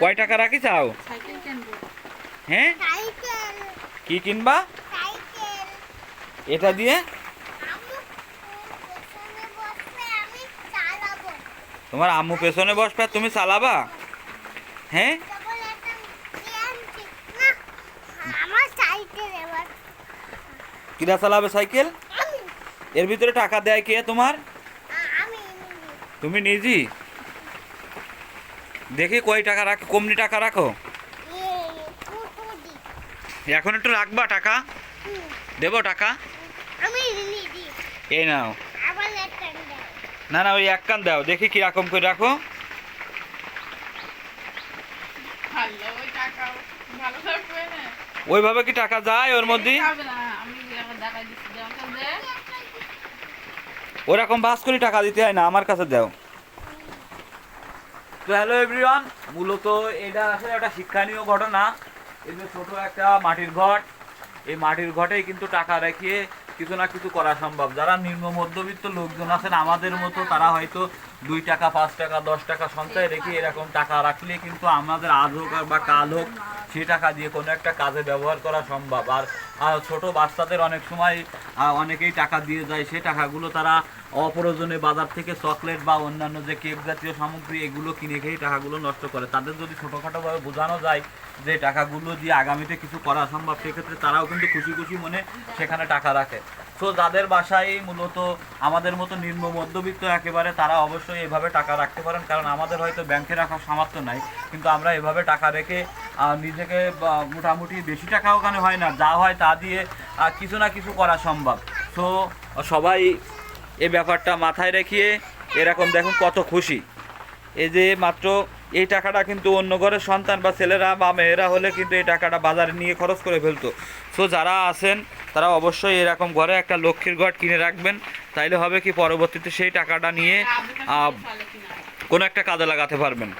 কয় টাকা রাখি চাও হ্যাঁ? কি কিনবা? এটা দিয়ে? আম্মু পেছনে বসবে আমি চালাবো। তোমার আম্মু পেছনে বসবে তুমি চালাবা? হ্যাঁ? কিরা চালাবে সাইকেল? এর ভিতরে টাকা দেয় কে তোমার। তুমি নিজেই? দেখি কয় টাকা রাখো কমনি টাকা রাখো? এখন একটু রাখবা টাকা? দেবো টাকা? এই নাও। না না ওই এক কান দাও দেখি কীরকম করে রাখো। ভালো ওই টাকা ভালো থাকবে না। ওইভাবে কি টাকা যায় ওর মধ্যে? ওরকম ভাস করে টাকা দিতে হয় না আমার কাছে দাও। তো হ্যালো এভরিওয়ান মূলত এটা আসলে একটা শিক্ষণীয় ঘটনা। এই যে ছোট একটা মাটির ঘট, এই মাটির ঘটেই কিন্তু টাকা রেখে কিছু না কিছু করা সম্ভব। যারা নিম্ন মধ্যবিত্ত লোকজন আছেন, আমাদের মতো তারা হয়তো দুই টাকা, পাঁচ টাকা, দশ টাকা সঞ্চয় রেখে এরকম টাকা রাখলে কিন্তু আমাদের আজ হোক বা কাল হোক সেই টাকা দিয়ে কোনো একটা কাজে ব্যবহার করা সম্ভব। আর ছোট বাচ্চাদের অনেক সময় অনেকেই টাকা দিয়ে যায়। সেই টাকাগুলো তারা অপ্রয়োজনে বাজার থেকে চকলেট বা অন্যান্য যে কেক জাতীয় সামগ্রী, এগুলো কিনে খেয়ে টাকাগুলো নষ্ট করে। তাদের যদি ছোটোখাটোভাবে বোঝানো যায় যে টাকাগুলো দিয়ে আগামীতে কিছু করা সম্ভব, সেক্ষেত্রে তারাও কিন্তু খুশি খুশি মনে সেখানে টাকা রাখে। তো যাদের বাসায় মূলত আমাদের মতো নিম্ন মধ্যবিত্ত একেবারে, তারা অবশ্যই এভাবে টাকা রাখতে পারেন। কারণ আমাদের হয়তো ব্যাংকে রাখার সামর্থ্য নাই, কিন্তু আমরা এভাবে টাকা রেখে আহ, নিজেকে মোটামুটি বেশি টাকা ওখানে হয় না যা হয় তা দিয়ে কিছু না কিছু করা সম্ভব। তো সবাই এই ব্যাপারটা মাথায় রেখে এরকম দেখুন কত খুশি। এই যে মাত্র এই টাকাটা কিন্তু অন্য ঘরের সন্তান বা ছেলেরা বা মেয়েরা হলে কিন্তু এই টাকাটা বাজারে নিয়ে খরচ করে ফেলতো। সো যারা আছেন তারা অবশ্যই এরকম ঘরে একটা লক্ষ্মীর ঘর কিনে রাখবেন। তাইলে হবে কি পরবর্তীতে সেই টাকাটা নিয়ে কোনো একটা কাজে লাগাতে পারবেন।